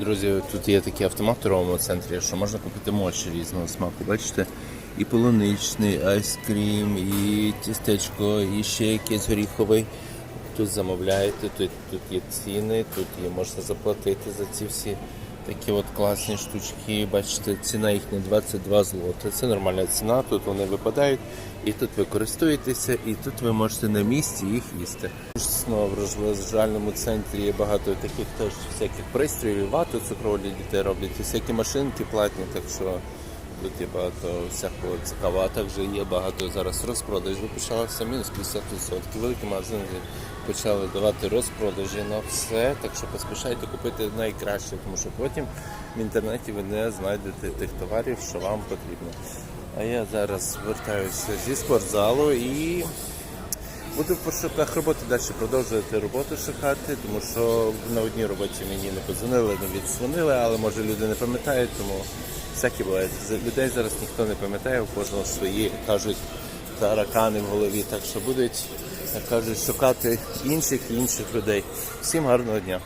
Друзі, тут є такий автомат в торговому центрі, що можна купити мочі різного смаку. Бачите? І полуничний, айскрім, і тістечко, і ще якийсь горіховий. Тут замовляєте, тут, тут є ціни, тут є, можна заплатити за ці всі такі от класні штучки. Бачите, ціна їхня 22 злоти. Це нормальна ціна, тут вони випадають, і тут ви користуєтеся, і тут ви можете на місці їх їсти. Дійсно, в розважальному центрі є багато таких теж всяких пристроїв, вату цукрову для дітей роблять, і всякі машинки платні, так що тут є багато всякого цікавого. А також є багато зараз розпродажів. Почалося мінус 50%. Великі магазини почали давати розпродажі на все, так що поспішайте купити найкраще, тому що потім в інтернеті ви не знайдете тих товарів, що вам потрібно. А я зараз вертаюся зі спортзалу і Буду в пошуках роботи далі продовжувати роботу шукати, тому що на одній роботі мені не подзвонили, не відзвонили, але може люди не пам'ятають, тому всякі буває. Людей зараз ніхто не пам'ятає, у кожного свої кажуть таракани в голові, так що будуть, як кажуть, шукати інших і інших людей. Всім гарного дня.